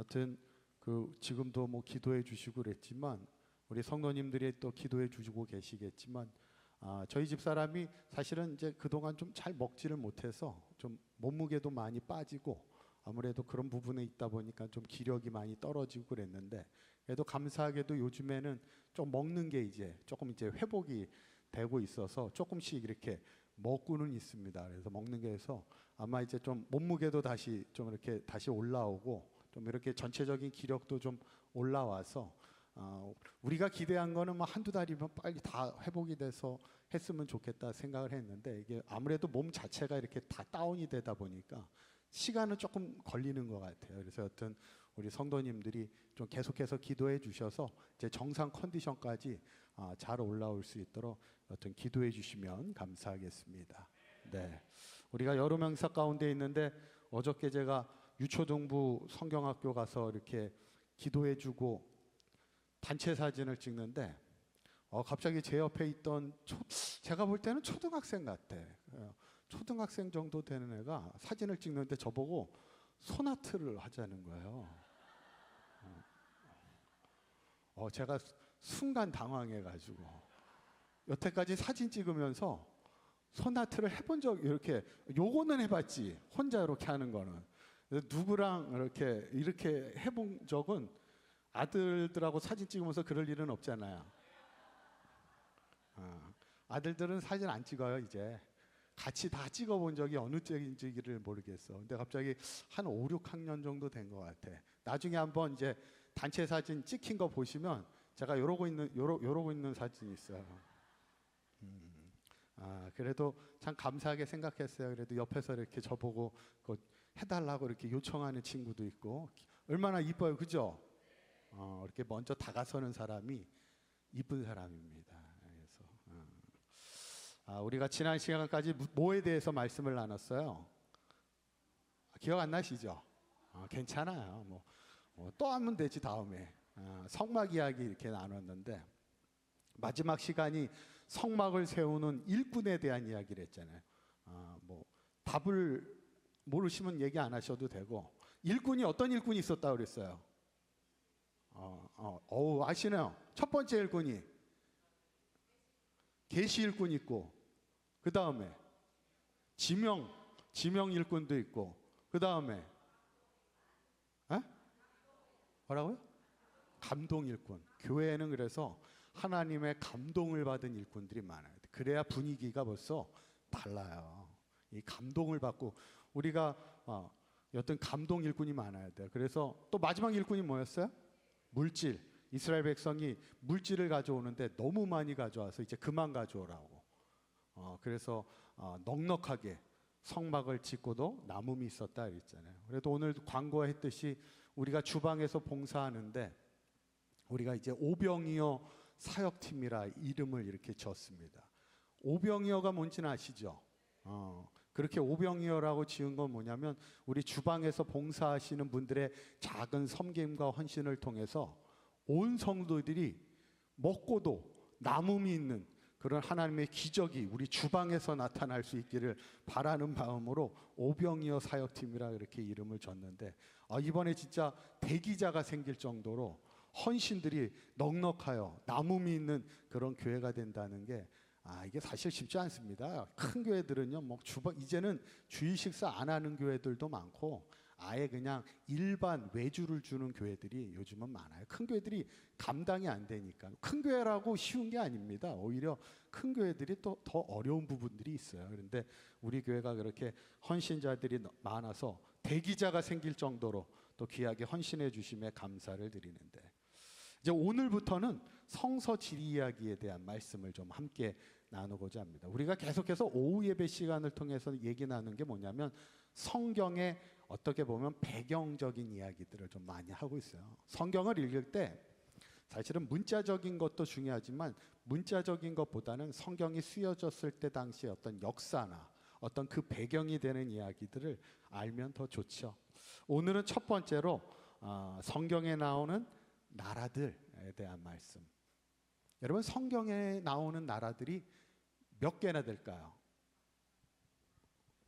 여튼 그 지금도 뭐 기도해 주시고 그랬지만 우리 성도님들이 또 기도해 주시고 계시겠지만 아, 저희 집 사람이 사실은 이제 그동안 좀 잘 먹지를 못해서 좀 몸무게도 많이 빠지고 아무래도 그런 부분에 있다 보니까 좀 기력이 많이 떨어지고 그랬는데 그래도 감사하게도 요즘에는 좀 먹는 게 이제 조금 이제 회복이 되고 있어서 조금씩 이렇게 먹고는 있습니다. 그래서 먹는 게 해서 아마 이제 좀 몸무게도 다시 좀 이렇게 다시 올라오고 좀 이렇게 전체적인 기력도 좀 올라와서 어, 우리가 기대한 거는 뭐 한두 달이면 빨리 다 회복이 돼서 했으면 좋겠다 생각을 했는데 이게 아무래도 몸 자체가 이렇게 다 다운이 되다 보니까 시간은 조금 걸리는 것 같아요. 그래서 여튼 우리 성도님들이 좀 계속해서 기도해 주셔서 이제 정상 컨디션까지 아, 잘 올라올 수 있도록 여튼 기도해 주시면 감사하겠습니다. 네, 우리가 여러 명사 가운데 있는데 어저께 제가 유초동부 성경학교 가서 이렇게 기도해 주고 단체 사진을 찍는데 어, 갑자기 제 옆에 있던 초, 제가 볼 때는 초등학생 같아. 어, 초등학생 정도 되는 애가 사진을 찍는데 저보고 소나트를 하자는 거예요. 어, 어, 제가 수- 순간 당황해가지고 여태까지 사진 찍으면서 소나트를 해본 적 이렇게 요거는 해봤지 혼자 이렇게 하는 거는 누구랑 이렇게 이렇게 해본 적은 아들들하고 사진 찍으면서 그럴 일은 없잖아요. 아, 아들들은 사진 안 찍어요 이제 같이 다 찍어본 적이 어느 쪽인지를 모르겠어. 근데 갑자기 한 5, 6학년 정도 된 것 같아. 나중에 한번 이제 단체 사진 찍힌 거 보시면 제가 이러고 있는 요러, 요러고 있는 사진이 있어요. 음, 아 그래도 참 감사하게 생각했어요. 그래도 옆에서 이렇게 저보고 그 해달라고 이렇게 요청하는 친구도 있고 얼마나 이뻐요, 그죠? 어, 이렇게 먼저 다가서는 사람이 이쁜 사람입니다. 그래서 어. 아, 우리가 지난 시간까지 무- 뭐에 대해서 말씀을 나눴어요? 아, 기억 안 나시죠? 아, 괜찮아요. 뭐, 뭐, 또 하면 되지 다음에 아, 성막 이야기 이렇게 나눴는데 마지막 시간이 성막을 세우는 일꾼에 대한 이야기를 했잖아요. 아, 뭐 답을 모르시면 얘기 안 하셔도 되고 일꾼이 어떤 일꾼이 있었다 그랬어요. 어, 어, 어우, 아시네요. 첫 번째 일꾼이 계시 일꾼 있고 그 다음에 지명 지명 일꾼도 있고 그 다음에 뭐라고요? 감동 일꾼. 교회에는 그래서 하나님의 감동을 받은 일꾼들이 많아요. 그래야 분위기가 벌써 달라요. 이 감동을 받고 우리가 어, 어떤 감동 일꾼이 많아야 돼요. 그래서 또 마지막 일꾼이 뭐였어요? 물질. 이스라엘 백성이 물질을 가져오는데 너무 많이 가져와서 이제 그만 가져오라고. 어, 그래서 어, 넉넉하게 성막을 짓고도 남음이 있었다 그랬잖아요. 그래도 오늘 광고했듯이 우리가 주방에서 봉사하는데 우리가 이제 오병이어 사역팀이라 이름을 이렇게 졌습니다. 오병이어가 뭔지는 아시죠? 어, 그렇게 오병이어라고 지은 건 뭐냐면 우리 주방에서 봉사하시는 분들의 작은 섬김과 헌신을 통해서 온 성도들이 먹고도 남음이 있는 그런 하나님의 기적이 우리 주방에서 나타날 수 있기를 바라는 마음으로 오병이어 사역팀이라 이렇게 이름을 줬는데 아, 이번에 진짜 대기자가 생길 정도로 헌신들이 넉넉하여 남음이 있는 그런 교회가 된다는 게 아, 이게 사실 쉽지 않습니다. 큰 교회들은요, 뭐 주방 이제는 주일 식사 안 하는 교회들도 많고 아예 그냥 일반 외주를 주는 교회들이 요즘은 많아요. 큰 교회들이 감당이 안 되니까 큰 교회라고 쉬운 게 아닙니다. 오히려 큰 교회들이 또 더 어려운 부분들이 있어요. 그런데 우리 교회가 그렇게 헌신자들이 많아서 대기자가 생길 정도로 또 귀하게 헌신해 주심에 감사를 드리는데 이제 오늘부터는 성서 지리 이야기에 대한 말씀을 좀 함께 나누고자 합니다. 우리가 계속해서 오후 예배 시간을 통해서 얘기 나누는 게 뭐냐면 성경의 어떻게 보면 배경적인 이야기들을 좀 많이 하고 있어요. 성경을 읽을 때 사실은 문자적인 것도 중요하지만 문자적인 것보다는 성경이 쓰여졌을 때 당시의 어떤 역사나 어떤 그 배경이 되는 이야기들을 알면 더 좋죠. 오늘은 첫 번째로 어, 성경에 나오는 나라들에 대한 말씀. 여러분 성경에 나오는 나라들이 몇 개나 될까요?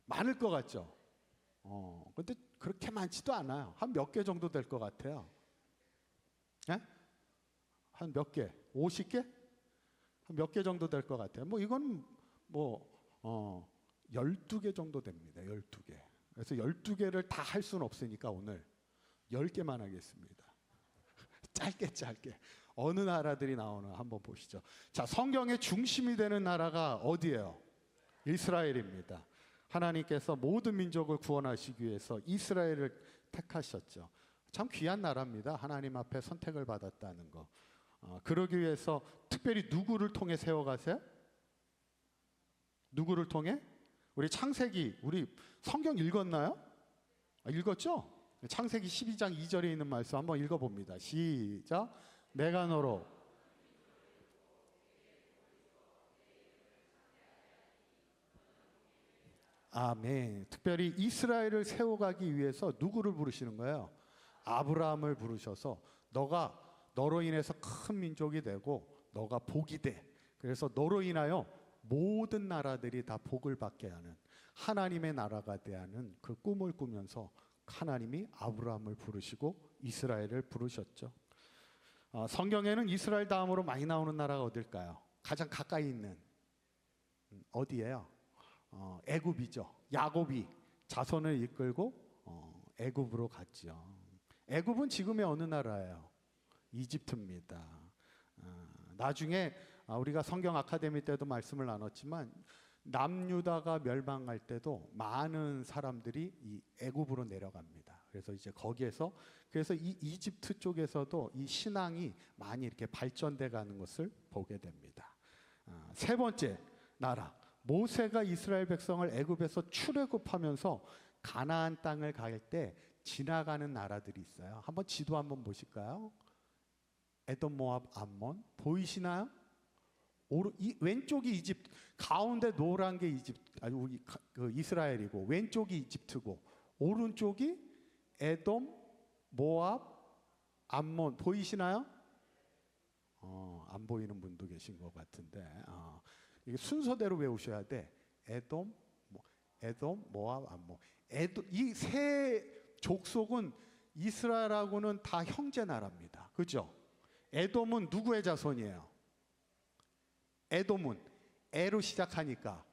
많을 것 같죠. 어, 근데 그렇게 많지도 않아요. 한 몇 개 정도 될 것 같아요. 예? 한 몇 개? 50개? 한 몇 개 정도 될 것 같아요. 뭐 이건 뭐 어, 12개 정도 됩니다. 12개. 그래서 12개를 다 할 수는 없으니까 오늘 10개만 하겠습니다. 짧게 짧게. 어느 나라들이 나오나 한번 보시죠. 자, 성경의 중심이 되는 나라가 어디예요? 이스라엘입니다. 하나님께서 모든 민족을 구원하시기 위해서 이스라엘을 택하셨죠. 참 귀한 나라입니다. 하나님 앞에 선택을 받았다는 거. 어, 그러기 위해서 특별히 누구를 통해 세워가세요? 누구를 통해? 우리 창세기, 우리 성경 읽었나요? 아, 읽었죠? 창세기 12장 2절에 있는 말씀 한번 읽어봅니다. 시작. 내가 너로 아멘. 특별히 이스라엘을 세워가기 위해서 누구를 부르시는 거예요? 아브라함을 부르셔서 너가 너로 인해서 큰 민족이 되고 너가 복이 돼. 그래서 너로 인하여 모든 나라들이 다 복을 받게 하는 하나님의 나라가 되는 그 꿈을 꾸면서 하나님이 아브라함을 부르시고 이스라엘을 부르셨죠. 어, 성경에는 이스라엘 다음으로 많이 나오는 나라가 어딜까요? 가장 가까이 있는 음, 어디예요? 어, 애굽이죠. 야곱이 자손을 이끌고 어, 애굽으로 갔죠. 애굽은 지금의 어느 나라예요? 이집트입니다. 어, 나중에 아, 우리가 성경 아카데미 때도 말씀을 나눴지만 남유다가 멸망할 때도 많은 사람들이 이 애굽으로 내려갑니다. 그래서 이제 거기에서 그래서 이 이집트 쪽에서도 이 신앙이 많이 이렇게 발전돼 가는 것을 보게 됩니다. 아, 세 번째 나라 모세가 이스라엘 백성을 애굽에서 출애굽하면서 가나안 땅을 갈 때 지나가는 나라들이 있어요. 한번 지도 한번 보실까요? 에돔, 모압, 암몬 보이시나요? 오르, 이, 왼쪽이 이집트, 가운데 노란 게 이집트, 아니 우리 가- 그 이스라엘이고 왼쪽이 이집트고 오른쪽이 에돔, 모압, 암몬 보이시나요? 어, 안 보이는 분도 계신 것 같은데 어, 이게 순서대로 외우셔야 돼. 에돔, 모- 에돔, 모압, 암몬. 에돔 이세 족속은 이스라엘하고는 다 형제 나라입니다. 그죠? 에돔은 누구의 자손이에요? 에돔은 에로 시작하니까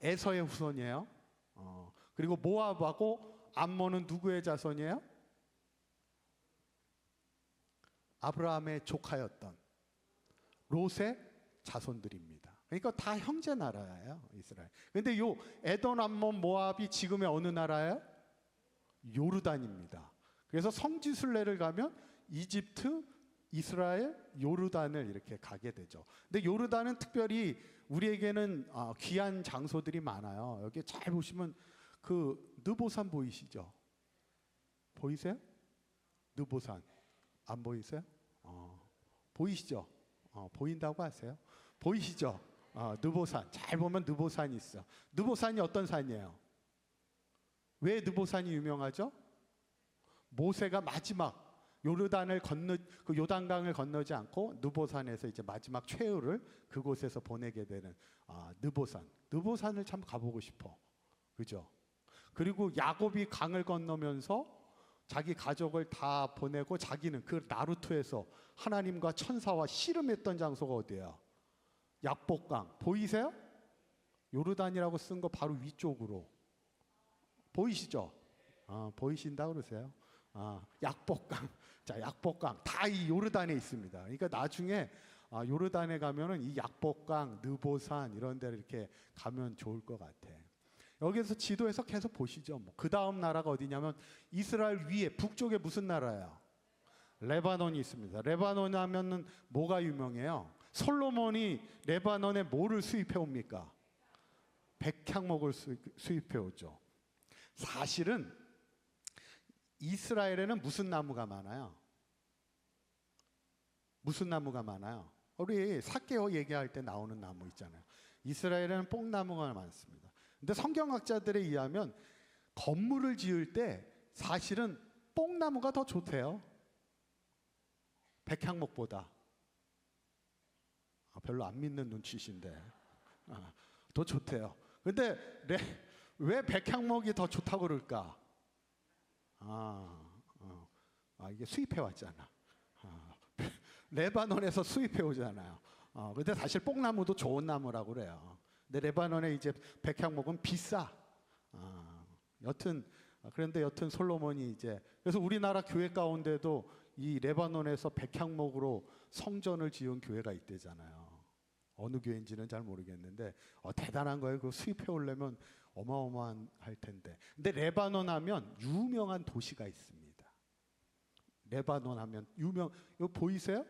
에서의 후손이에요. 어, 그리고 모압하고 암몬은 누구의 자손이에요? 아브라함의 조카였던 롯의 자손들입니다. 그러니까 다 형제 나라예요, 이스라엘. 근데 요 에돔, 암몬, 모압이 지금의 어느 나라예요? 요르단입니다. 그래서 성지순례를 가면 이집트, 이스라엘, 요르단을 이렇게 가게 되죠. 근데 요르단은 특별히 우리에게는 아, 귀한 장소들이 많아요. 여기 잘 보시면 그 느보산 보이시죠? 보이세요? 느보산 안 보이세요? 어, 보이시죠? 어, 보인다고 하세요? 보이시죠? 어, 느보산 잘 보면 느보산이 있어. 느보산이 어떤 산이에요? 왜 느보산이 유명하죠? 모세가 마지막 요르단을 건너 그 요단강을 건너지 않고 느보산에서 이제 마지막 최후를 그곳에서 보내게 되는 아, 느보산. 느보산을 참 가보고 싶어. 그죠? 그리고 야곱이 강을 건너면서 자기 가족을 다 보내고 자기는 그 나루토에서 하나님과 천사와 씨름했던 장소가 어디예요? 약복강 보이세요? 요르단이라고 쓴 거 바로 위쪽으로 보이시죠? 아, 보이신다 그러세요? 아, 약복강. 자, 약복강 다 이 요르단에 있습니다. 그러니까 나중에 아, 요르단에 가면은 이 약복강, 느보산 이런 데를 이렇게 가면 좋을 것 같아. 여기서 지도에서 계속 보시죠. 뭐, 그 다음 나라가 어디냐면 이스라엘 위에 북쪽에 무슨 나라예요? 레바논이 있습니다. 레바논 하면은 뭐가 유명해요? 솔로몬이 레바논에 뭐를 수입해 옵니까? 백향목을 수입해 오죠. 사실은 이스라엘에는 무슨 나무가 많아요? 무슨 나무가 많아요? 우리 사케오 얘기할 때 나오는 나무 있잖아요. 이스라엘에는 뽕나무가 많습니다. 근데 성경학자들에 의하면 건물을 지을 때 사실은 뽕나무가 더 좋대요. 백향목보다. 아, 별로 안 믿는 눈치신데. 아, 더 좋대요. 근데 레, 왜 백향목이 더 좋다고 그럴까? 아, 어. 아 이게 수입해 왔잖아. 아, 레바논에서 수입해 오잖아요. 어, 근데 사실 뽕나무도 좋은 나무라고 그래요. 근데 레바논에 이제 백향목은 비싸. 아, 여튼 아, 그런데 여튼 솔로몬이 이제 그래서 우리나라 교회 가운데도 이 레바논에서 백향목으로 성전을 지은 교회가 있대잖아요. 어느 교회인지는 잘 모르겠는데 어, 대단한 거예요. 그 수입해 오려면 어마어마한 할 텐데. 근데 레바논 하면 유명한 도시가 있습니다. 레바논 하면 유명 이거 보이세요?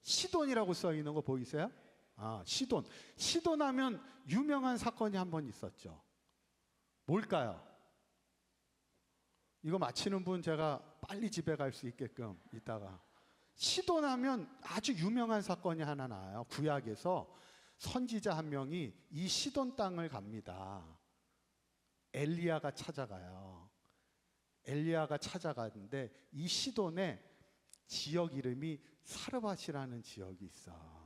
시돈이라고 써 있는 거 보이세요? 아, 시돈. 시돈 하면 유명한 사건이 한 번 있었죠. 뭘까요? 이거 맞히는 분 제가 빨리 집에 갈 수 있게끔 이따가 시돈 하면 아주 유명한 사건이 하나 나와요. 구약에서 선지자 한 명이 이 시돈 땅을 갑니다. 엘리야가 찾아가요. 엘리야가 찾아가는데 이 시돈에 지역 이름이 사르밧이라는 지역이 있어.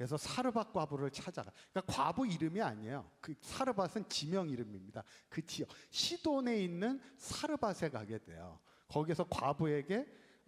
그래서 사르밧 과부를 찾아가. 그러니까 과부 이름이 아니에요. 그 사르밧은 지명 이름입니다. 그 지역 시돈에 있는 사르밧에 가게 돼요. 거기서 과부에게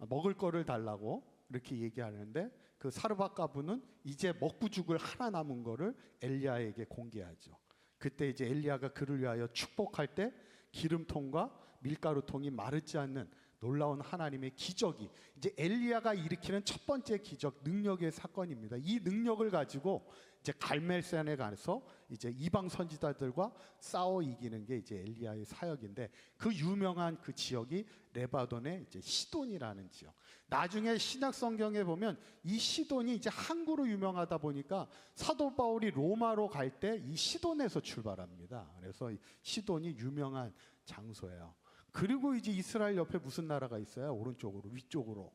먹을 거를 달라고 이렇게 얘기하는데 그 사르밧 과부는 이제 먹고 죽을 하나 남은 거를 엘리야에게 공개하죠. 그때 이제 엘리야가 그를 위하여 축복할 때 기름통과 밀가루통이 마르지 않는 놀라운 하나님의 기적이 이제 엘리야가 일으키는 첫 번째 기적 능력의 사건입니다. 이 능력을 가지고 이제 갈멜산에 가서 이제 이방 선지자들과 싸워 이기는 게 이제 엘리야의 사역인데 그 유명한 그 지역이 레바논의 이제 시돈이라는 지역. 나중에 신약 성경에 보면 이 시돈이 이제 항구로 유명하다 보니까 사도 바울이 로마로 갈 때 이 시돈에서 출발합니다. 그래서 이 시돈이 유명한 장소예요. 그리고 이제 이스라엘 옆에 무슨 나라가 있어요? 오른쪽으로 위쪽으로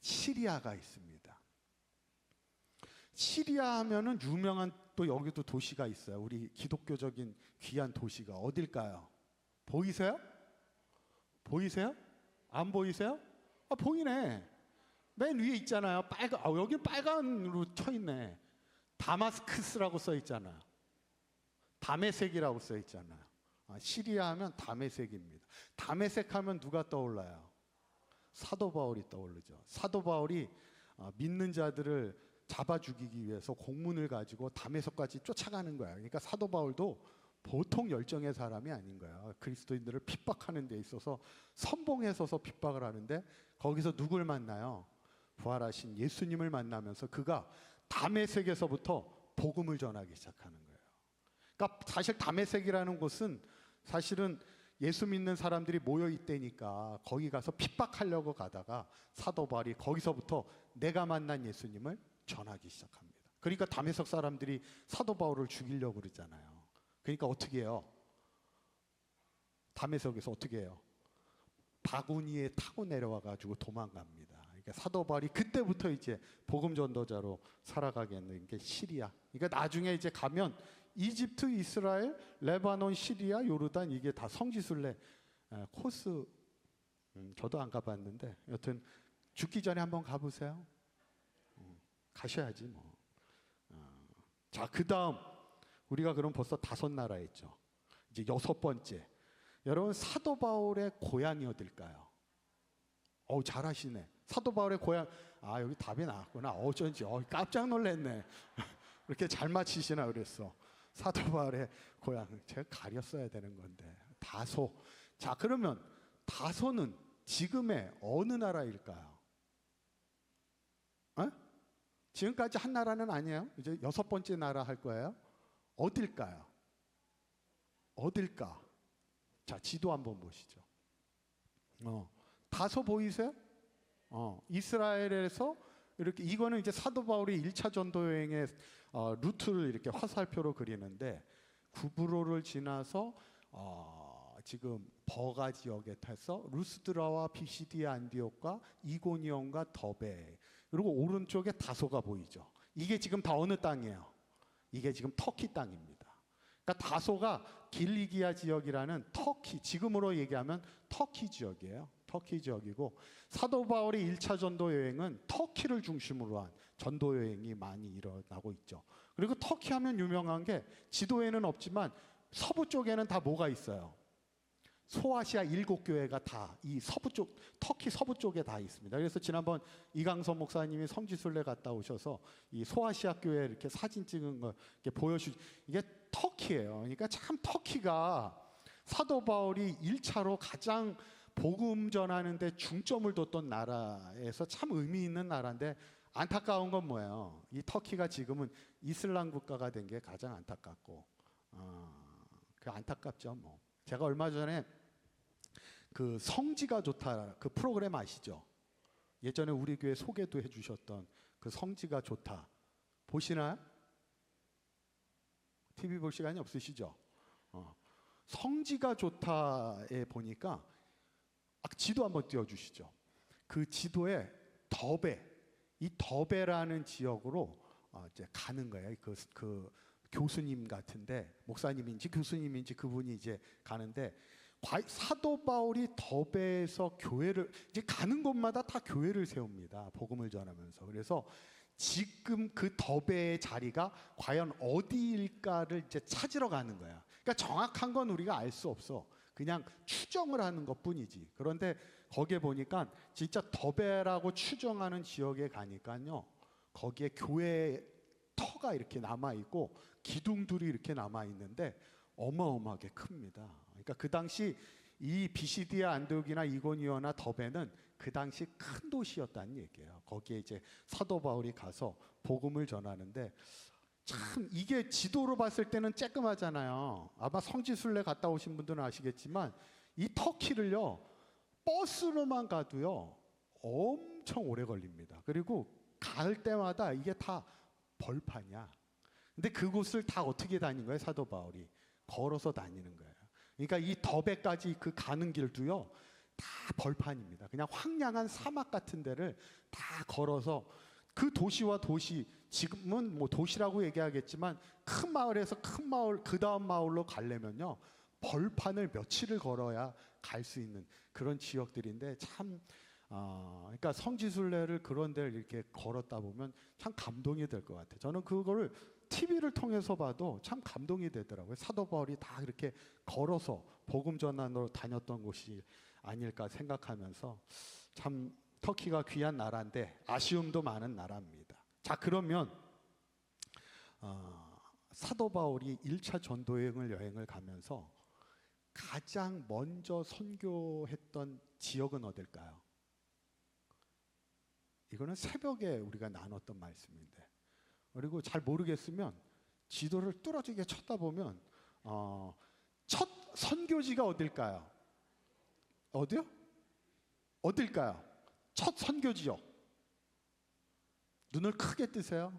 시리아가 있습니다. 시리아 하면은 유명한 또 여기도 도시가 있어요. 우리 기독교적인 귀한 도시가 어딜까요? 보이세요? 보이세요? 안 보이세요? 아 보이네. 맨 위에 있잖아요. 빨간 아 여기 빨간으로 쳐 있네. 다마스크스라고 써 있잖아요. 담에색이라고 써 있잖아요. 아, 시리아 하면 담에색입니다. 담에색 하면 누가 떠올라요? 사도 바울이 떠오르죠. 사도 바울이 어, 믿는 자들을 잡아 죽이기 위해서 공문을 가지고 담에서까지 쫓아가는 거야. 그러니까 사도 바울도 보통 열정의 사람이 아닌 거야. 그리스도인들을 핍박하는 데 있어서 선봉에 서서 핍박을 하는데 거기서 누굴 만나요? 부활하신 예수님을 만나면서 그가 담에색에서부터 복음을 전하기 시작하는 거예요. 그러니까 사실 담에색이라는 곳은 사실은 예수 믿는 사람들이 모여 있대니까 거기 가서 핍박하려고 가다가 사도 바울이 거기서부터 내가 만난 예수님을 전하기 시작합니다. 그러니까 담에석 사람들이 사도 바울을 죽이려고 그러잖아요. 그러니까 어떻게 해요? 담에석에서 어떻게 해요? 바구니에 타고 내려와 가지고 도망갑니다. 그러니까 사도 바울이 그때부터 이제 복음 전도자로 살아가게 되는 게 시리아. 그러니까 나중에 이제 가면 이집트, 이스라엘, 레바논, 시리아, 요르단 이게 다 성지순례 에, 코스. 음, 저도 안 가봤는데 여튼 죽기 전에 한번 가보세요. 음, 가셔야지 뭐. 어. 자, 그 다음 우리가 그럼 벌써 다섯 나라 했죠. 이제 여섯 번째. 여러분 사도 바울의 고향이 어딜까요? 어우 잘하시네. 사도 바울의 고향. 아 여기 답이 나왔구나. 어쩐지 어 깜짝 놀랐네. 이렇게 잘 맞히시나 그랬어. 사도 바울의 고향 제가 가렸어야 되는 건데 다소. 자 그러면 다소는 지금의 어느 나라일까요? 어? 지금까지 한 나라는 아니에요. 이제 여섯 번째 나라 할 거예요. 어딜까요? 어딜까? 자, 지도 한번 보시죠. 어, 다소 보이세요? 어, 이스라엘에서 이렇게 이거는 이제 사도 바울이 1차 전도 여행의 어, 루트를 이렇게 화살표로 그리는데 구브로를 지나서 어, 지금 버가 지역에 타서 루스드라와 비시디아 안디옥과 이고니온과 더베 그리고 오른쪽에 다소가 보이죠. 이게 지금 다 어느 땅이에요? 이게 지금 터키 땅입니다. 그러니까 다소가 길리기아 지역이라는 터키 지금으로 얘기하면 터키 지역이에요. 터키 지역이고 사도 바울의 1차 전도 여행은 터키를 중심으로 한 전도 여행이 많이 일어나고 있죠. 그리고 터키 하면 유명한 게 지도에는 없지만 서부 쪽에는 다 뭐가 있어요? 소아시아 일곱 교회가 다 이 서부 쪽 터키 서부 쪽에 다 있습니다. 그래서 지난번 이강선 목사님이 성지순례 갔다 오셔서 이 소아시아 교회 이렇게 사진 찍은 거 이렇게 보여주 이게 터키예요. 그러니까 참 터키가 사도 바울이 1차로 가장 복음 전하는 데 중점을 뒀던 나라에서 참 의미 있는 나라인데 안타까운 건 뭐예요? 이 터키가 지금은 이슬람 국가가 된 게 가장 안타깝고, 어, 그 안타깝죠. 뭐 제가 얼마 전에 그 성지가 좋다 그 프로그램 아시죠? 예전에 우리 교회 소개도 해주셨던 그 성지가 좋다 보시나요? TV 볼 시간이 없으시죠? 어. 성지가 좋다에 보니까 아, 지도 한번 띄워주시죠. 그 지도에 더베, 이 더베라는 지역으로 어, 이제 가는 거예요. 그, 그 교수님 같은데 목사님인지 교수님인지 그분이 이제 가는데 과- 사도 바울이 더베에서 교회를 이제 가는 곳마다 다 교회를 세웁니다. 복음을 전하면서 그래서 지금 그 더베의 자리가 과연 어디일까를 이제 찾으러 가는 거야. 그러니까 정확한 건 우리가 알 수 없어. 그냥 추정을 하는 것 뿐이지. 그런데 거기에 보니까 진짜 더베라고 추정하는 지역에 가니까요. 거기에 교회 터가 이렇게 남아 있고 기둥들이 이렇게 남아 있는데 어마어마하게 큽니다. 그러니까 그 당시 이 비시디아 안디옥이나 이고니오나 더베는 그 당시 큰 도시였다는 얘기예요. 거기에 이제 사도 바울이 가서 복음을 전하는데 참 이게 지도로 봤을 때는 쬐끔하잖아요. 아마 성지순례 갔다 오신 분들은 아시겠지만 이 터키를요 버스로만 가도요 엄청 오래 걸립니다. 그리고 갈 때마다 이게 다 벌판이야. 근데 그곳을 다 어떻게 다닌 거예요? 사도 바울이 걸어서 다니는 거예요. 그러니까 이 더베까지 그 가는 길도요 다 벌판입니다. 그냥 황량한 사막 같은 데를 다 걸어서 그 도시와 도시 지금은 뭐 도시라고 얘기하겠지만 큰 마을에서 큰 마을 그 다음 마을로 가려면요 벌판을 며칠을 걸어야 갈 수 있는 그런 지역들인데 참 아, 그러니까 성지순례를 그런 데를 이렇게 걸었다 보면 참 감동이 될 것 같아요. 저는 그거를 TV를 통해서 봐도 참 감동이 되더라고요. 사도 바울이 다 그렇게 걸어서 복음 전환으로 다녔던 곳이 아닐까 생각하면서 참 터키가 귀한 나라인데 아쉬움도 많은 나라입니다. 자 그러면 어, 사도 바울이 1차 전도 여행을 여행을 가면서 가장 먼저 선교했던 지역은 어딜까요? 이거는 새벽에 우리가 나눴던 말씀인데 그리고 잘 모르겠으면 지도를 뚫어지게 쳐다보면 어, 첫 선교지가 어딜까요? 어디요? 어딜까요? 첫 선교지요. 눈을 크게 뜨세요.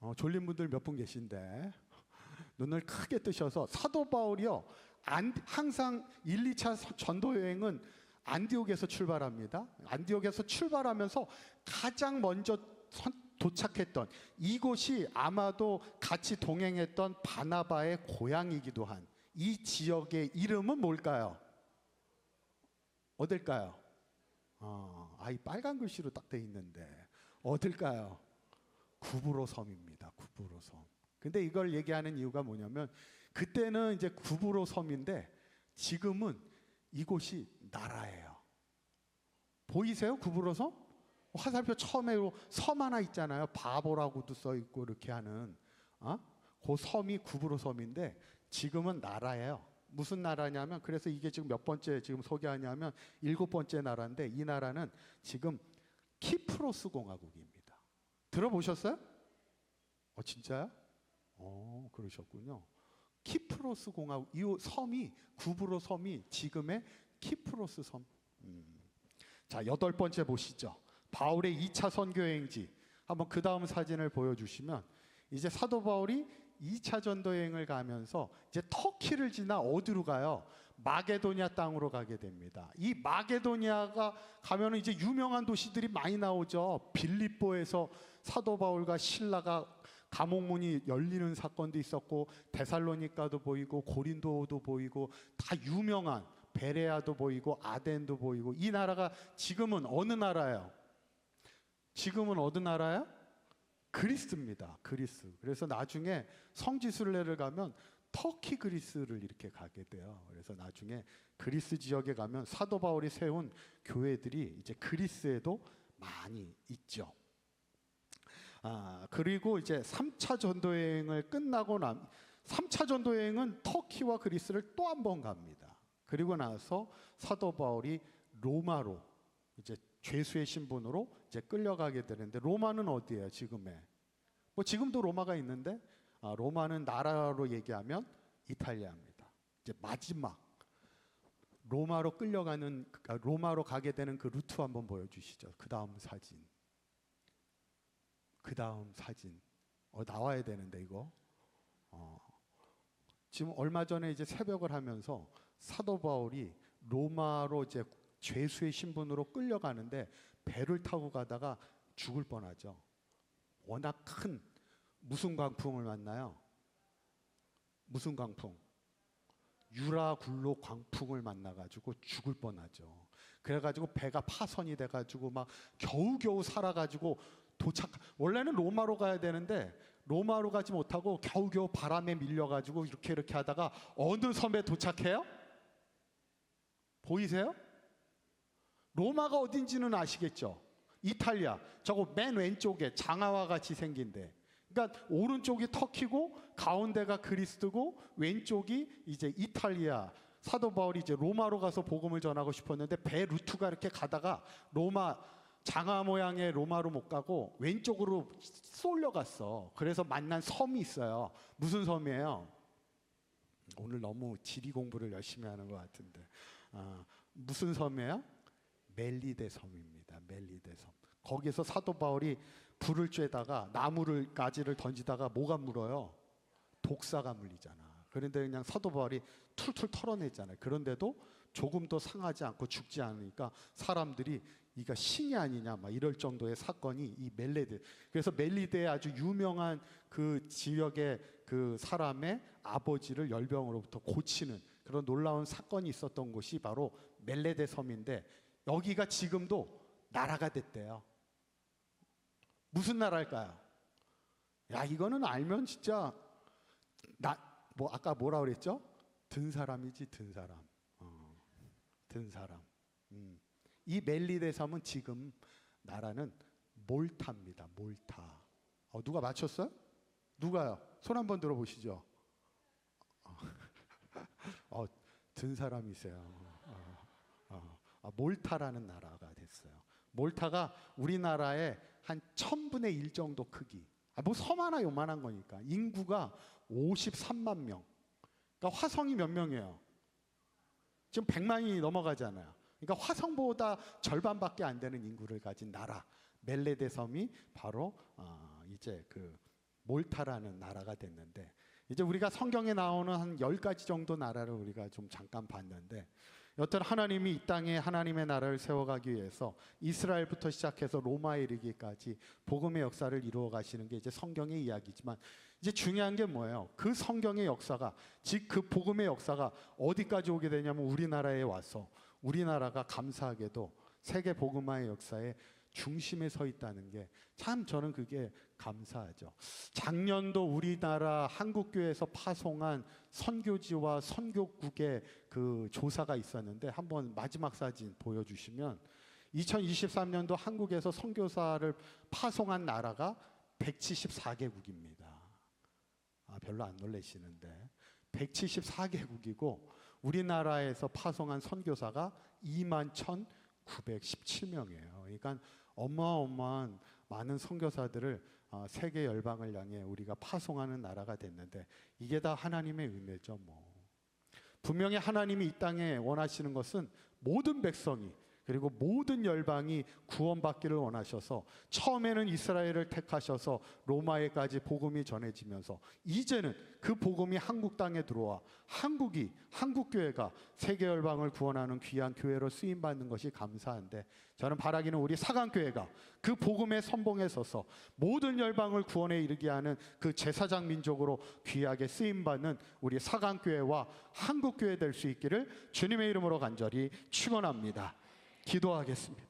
어, 졸린 분들 몇 분 계신데 눈을 크게 뜨셔서 사도 바울이요. 안, 항상 1, 2차 서- 전도 여행은 안디옥에서 출발합니다. 안디옥에서 출발하면서 가장 먼저 선- 도착했던 이곳이 아마도 같이 동행했던 바나바의 고향이기도 한 이 지역의 이름은 뭘까요? 어딜까요? 어, 아이 빨간 글씨로 딱 돼 있는데 어딜까요? 구브로 섬입니다. 구브로 섬. 근데 이걸 얘기하는 이유가 뭐냐면 그때는 이제 구브로 섬인데 지금은 이곳이 나라예요. 보이세요? 구브로 섬? 화살표 처음에 섬 하나 있잖아요. 바보라고도 써 있고 이렇게 하는 어? 그 섬이 구브로 섬인데 지금은 나라예요. 무슨 나라냐면 그래서 이게 지금 몇 번째 지금 소개하냐면 일곱 번째 나라인데 이 나라는 지금 키프로스 공화국입니다. 들어보셨어요? 어 진짜요? 어 그러셨군요. 키프로스 공화국 이 섬이 구브로 섬이 지금의 키프로스 섬. 음. 자 여덟 번째 보시죠. 바울의 2차 선교 여행지. 한번 그 다음 사진을 보여주시면 이제 사도 바울이 2차 전도 여행을 가면서 이제 터키를 지나 어디로 가요? 마게도니아 땅으로 가게 됩니다. 이 마게도니아가 가면은 이제 유명한 도시들이 많이 나오죠. 빌립보에서 사도 바울과 신라가 감옥문이 열리는 사건도 있었고 데살로니카도 보이고 고린도도 보이고 다 유명한 베레아도 보이고 아덴도 보이고 이 나라가 지금은 어느 나라예요? 지금은 어느 나라야? 그리스입니다. 그리스. 그래서 나중에 성지순례를 가면 터키 그리스를 이렇게 가게 돼요. 그래서 나중에 그리스 지역에 가면 사도 바울이 세운 교회들이 이제 그리스에도 많이 있죠. 아, 그리고 이제 3차 전도 여행을 끝나고 남 3차 전도 여행은 터키와 그리스를 또 한 번 갑니다. 그리고 나서 사도 바울이 로마로 이제 죄수의 신분으로 이제 끌려가게 되는데 로마는 어디예요, 지금에? 뭐 지금도 로마가 있는데 아, 로마는 나라로 얘기하면 이탈리아입니다. 이제 마지막 로마로 끌려가는 아, 로마로 가게 되는 그 루트 한번 보여주시죠. 그 다음 사진. 그 다음 사진. 어, 나와야 되는데 이거. 어. 지금 얼마 전에 이제 새벽을 하면서 사도 바울이 로마로 이제 죄수의 신분으로 끌려가는데 배를 타고 가다가 죽을 뻔하죠. 워낙 큰 무슨 광풍을 만나요? 무슨 광풍? 유라굴로 광풍을 만나가지고 죽을 뻔하죠. 그래가지고 배가 파선이 돼가지고 막 겨우겨우 살아가지고 도착. 원래는 로마로 가야 되는데 로마로 가지 못하고 겨우겨우 바람에 밀려가지고 이렇게 이렇게 하다가 어느 섬에 도착해요? 보이세요? 로마가 어딘지는 아시겠죠? 이탈리아. 저거 맨 왼쪽에 장화와 같이 생긴데. 그러니까 오른쪽이 터키고 가운데가 그리스도고 왼쪽이 이제 이탈리아. 사도 바울이 이제 로마로 가서 복음을 전하고 싶었는데 배 루트가 이렇게 가다가 로마 장화 모양의 로마로 못 가고 왼쪽으로 쏠려 갔어. 그래서 만난 섬이 있어요. 무슨 섬이에요? 오늘 너무 지리 공부를 열심히 하는 것 같은데. 아, 무슨 섬이에요? 멜리데 섬입니다. 멜리데 섬. 거기서 사도 바울이 불을 쬐다가 나무를 가지를 던지다가 뭐가 물어요? 독사가 물리잖아. 그런데 그냥 사도 바울이 툴툴 털어내잖아요. 그런데도 조금도 상하지 않고 죽지 않으니까 사람들이 이가 신이 아니냐 막 이럴 정도의 사건이 이 멜리데. 그래서 멜리데의 아주 유명한 그 지역의 그 사람의 아버지를 열병으로부터 고치는 그런 놀라운 사건이 있었던 곳이 바로 멜레데 섬인데 여기가 지금도 나라가 됐대요. 무슨 나라일까요? 야 이거는 알면 진짜 나 뭐 아까 뭐라 그랬죠? 든 사람이지 든 사람. 어, 든 사람. 음. 이 멜리데 섬은 지금 나라는 몰타입니다. 몰타. 어, 누가 맞췄어요? 누가요? 손 한번 들어보시죠. 어, 든 사람이세요. 아, 몰타라는 나라가 됐어요. 몰타가 우리나라의 한 천분의 일 정도 크기. 아, 뭐 섬 하나 요만한 거니까. 인구가 53만 명. 그러니까 화성이 몇 명이에요? 지금 100만이 넘어가잖아요. 그러니까 화성보다 절반밖에 안 되는 인구를 가진 나라. 멜레데 섬이 바로 어, 이제 그 몰타라는 나라가 됐는데 이제 우리가 성경에 나오는 한 열 가지 정도 나라를 우리가 좀 잠깐 봤는데 여튼 하나님이 이 땅에 하나님의 나라를 세워가기 위해서 이스라엘부터 시작해서 로마에 이르기까지 복음의 역사를 이루어 가시는 게 이제 성경의 이야기지만 이제 중요한 게 뭐예요? 그 성경의 역사가 즉 그 복음의 역사가 어디까지 오게 되냐면 우리나라에 와서 우리나라가 감사하게도 세계 복음화의 역사에 중심에 서 있다는 게 참 저는 그게 감사하죠. 작년도 우리나라 한국교회에서 파송한 선교지와 선교국의 그 조사가 있었는데 한번 마지막 사진 보여주시면 2023년도 한국에서 선교사를 파송한 나라가 174개국입니다. 아, 별로 안 놀라시는데 174개국이고 우리나라에서 파송한 선교사가 2만 1,917명이에요. 그러니까 어마어마한 많은 선교사들을 어, 세계 열방을 향해 우리가 파송하는 나라가 됐는데 이게 다 하나님의 은혜죠, 뭐. 분명히 하나님이 이 땅에 원하시는 것은 모든 백성이 그리고 모든 열방이 구원받기를 원하셔서 처음에는 이스라엘을 택하셔서 로마에까지 복음이 전해지면서 이제는 그 복음이 한국 땅에 들어와 한국이 한국 교회가 세계 열방을 구원하는 귀한 교회로 쓰임 받는 것이 감사한데 저는 바라기는 우리 사강 교회가 그 복음의 선봉에 서서 모든 열방을 구원에 이르게 하는 그 제사장 민족으로 귀하게 쓰임 받는 우리 사강 교회와 한국 교회 될 수 있기를 주님의 이름으로 간절히 축원합니다. 기도하겠습니다.